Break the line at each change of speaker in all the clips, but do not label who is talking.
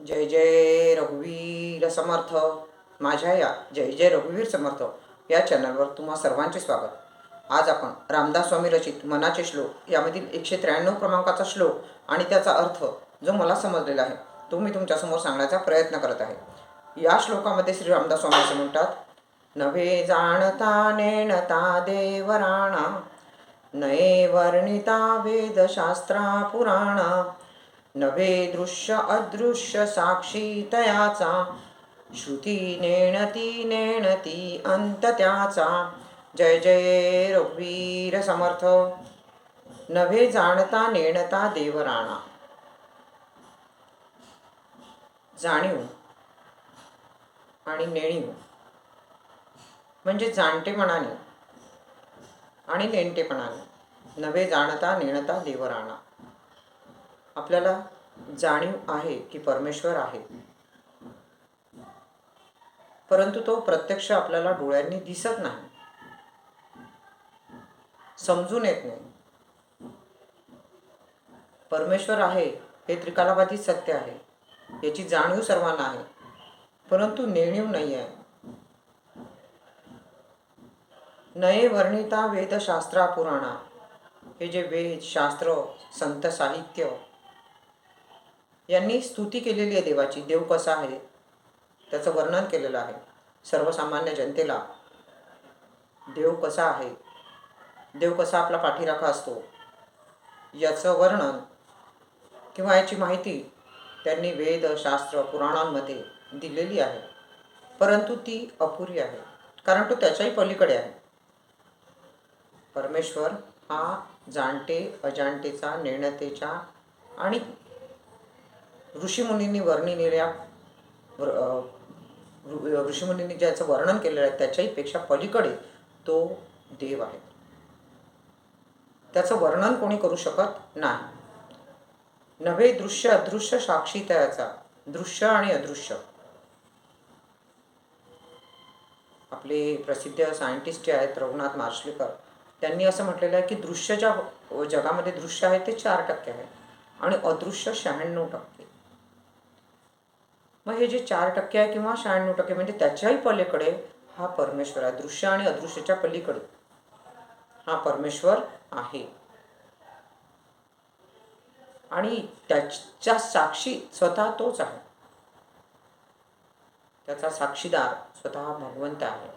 जय जय रघुवीर समर्थ. माझ्या या जय जय रघुवीर समर्थ या चॅनलवर तुम्हा सर्वांचे स्वागत. आज आपण रामदास स्वामी रचित मनाचे श्लोक यामधील एकशे त्र्याण्णव क्रमांकाचा श्लोक आणि त्याचा अर्थ जो मला समजलेला आहे तो मी तुमच्यासमोर सांगण्याचा प्रयत्न करत आहे. या श्लोकामध्ये श्री रामदास स्वामी असे म्हणतात नभे जाणता नेणता देवराणा नये वर्णिता वेदशास्त्रा पुराणा नभे दृश्य अदृश्य साक्षी तयाचा श्रुती नेणती नेणती अंत त्याचा। जय जय रघुवीर समर्थ। नभे जाणता नेणता देवराणा। जाणीव आणि नेणीव। म्हणजे जाणतेपणाने आणि नेणतेपणाने नवे जाणता नेणता देवराणा। आपल्याला जाणीव आहे की परमेश्वर आहे. परंतु तो प्रत्यक्ष आपल्याला डोळ्यांनी दिसत नाही. समजून येत नाही. परमेश्वर आहे हे त्रिकालाबाधित सत्य आहे. याची जाणीव सर्वांना आहे. परंतु नेणीव नाही आहे. नये वर्णिता वेदशास्त्रा पुराणा हे जे वेद शास्त्र संत साहित्य यांनी स्तुती केलेली आहे देवाची. देव कसा आहे? त्याचं वर्णन केलेलं आहे. सर्वसामान्य जनतेला देव कसा आहे? देव कसा आपला पाठीराखा असतो? याचं वर्णन किंवा याची माहिती त्यांनी वेद शास्त्र पुराणांमध्ये दिलेली आहे. परंतु ती अपुरी आहे. कारण तो त्याच्याही पलीकडे आहे. परमेश्वर हा जाणते अजाणतेचा निर्णतेचा आणि ऋषीमुनींनी वर्णिलेल्या ऋषीमुनींनी ज्याचं वर्णन केलेलं आहे त्याच्याही पेक्षा पलीकडे तो देव आहे. त्याचं वर्णन कोणी करू शकत नाही. नव्हे दृश्य अदृश्य साक्षी त्याचा दृश्य आणि अदृश्य. आपले प्रसिद्ध सायंटिस्ट जे आहेत रघुनाथ मार्शलेकर त्यांनी असं म्हटलेलं आहे की दृश्य ज्या जगामध्ये दृश्य आहे ते चार टक्के आहे. आणि अदृश्य शहाण्णव टक्के. मग हे जे चार टक्के आहे किंवा शहाण्णव टक्के म्हणजे त्याच्याही पलीकडे हा परमेश्वर आहे. दृश्य आणि अदृश्याच्या पलीकडे हा परमेश्वर आहे. आणि त्याच्या साक्षी स्वतः तोच आहे. त्याचा साक्षीदार स्वतः भगवंत आहे.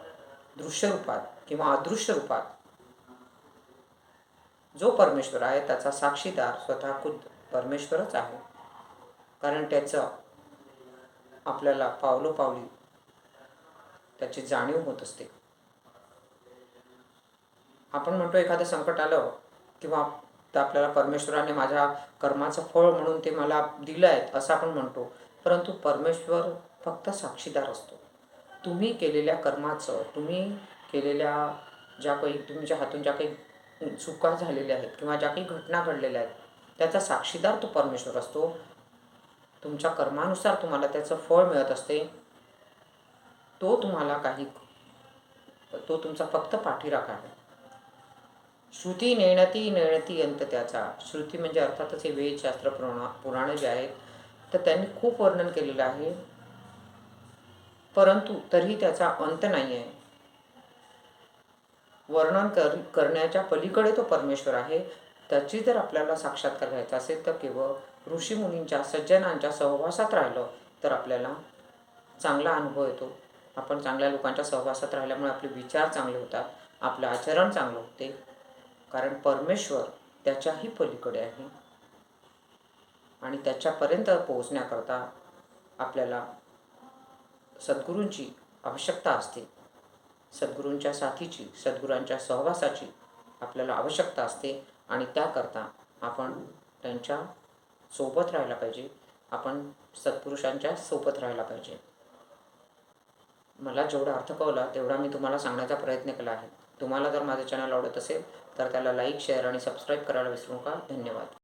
दृश्य रूपात किंवा अदृश्य रूपात जो परमेश्वर आहे त्याचा साक्षीदार स्वतः खुद परमेश्वरच आहे. कारण त्याचं आपल्याला पावलोपावली त्याची जाणीव होत असते. आपण म्हणतो एखादं संकट आलं किंवा तर आपल्याला परमेश्वराने माझ्या कर्माचं फळ म्हणून ते मला दिलं आहे असं आपण म्हणतो. परंतु परमेश्वर फक्त साक्षीदार असतो. तुम्ही केलेल्या कर्माचं तुम्ही केलेल्या ज्या काही तुमच्या हातून ज्या काही चुका झालेल्या आहेत किंवा ज्या काही घटना घडलेल्या आहेत त्याचा साक्षीदार तो परमेश्वर असतो. तुमच्या कर्मानुसार तुम्हाला त्याचं फळ मिळत असते. तो तुम्हाला काही तो तुमचा फक्त पाठीराखा आहे श्रुती नेणती नेणती अंत त्याचा. श्रुती म्हणजे अर्थातच हे वेदशास्त्र पुराण पुराणं जे आहेत तर त्यांनी खूप वर्णन केलेलं आहे. परंतु तरीही त्याचा अंत नाही आहे वर्णन कर करण्याच्या पलीकडे तो परमेश्वर आहे. त्याची जर आपल्याला साक्षात्कार घ्यायचा असेल तर केवळ ऋषीमुनींच्या सज्जनांच्या सहवासात राहिलं तर आपल्याला चांगला अनुभव येतो. आपण चांगल्या लोकांच्या सहवासात राहिल्यामुळे आपले विचार चांगले होतात आपलं आचरण चांगलं होते. कारण परमेश्वर त्याच्याही पलीकडे आहे. आणि त्याच्यापर्यंत पोहोचण्याकरता आपल्याला सद्गुरूंची आवश्यकता असते. सद्गुरूंच्या साथीची सद्गुरांच्या सहवासाची आपल्याला आवश्यकता असते. आणि त्याकरता आपण त्यांच्यासोबत राहायला पाहिजे. आपण सत्पुरुषांच्या सोबत राहायला पाहिजे. मला जेवढा अर्थ कळला तेवढा मी तुम्हाला सांगण्याचा प्रयत्न केला आहे. तुम्हाला जर माझं चॅनल आवडत असेल तर त्याला लाईक शेअर आणि सबस्क्राईब करायला विसरू नका. धन्यवाद.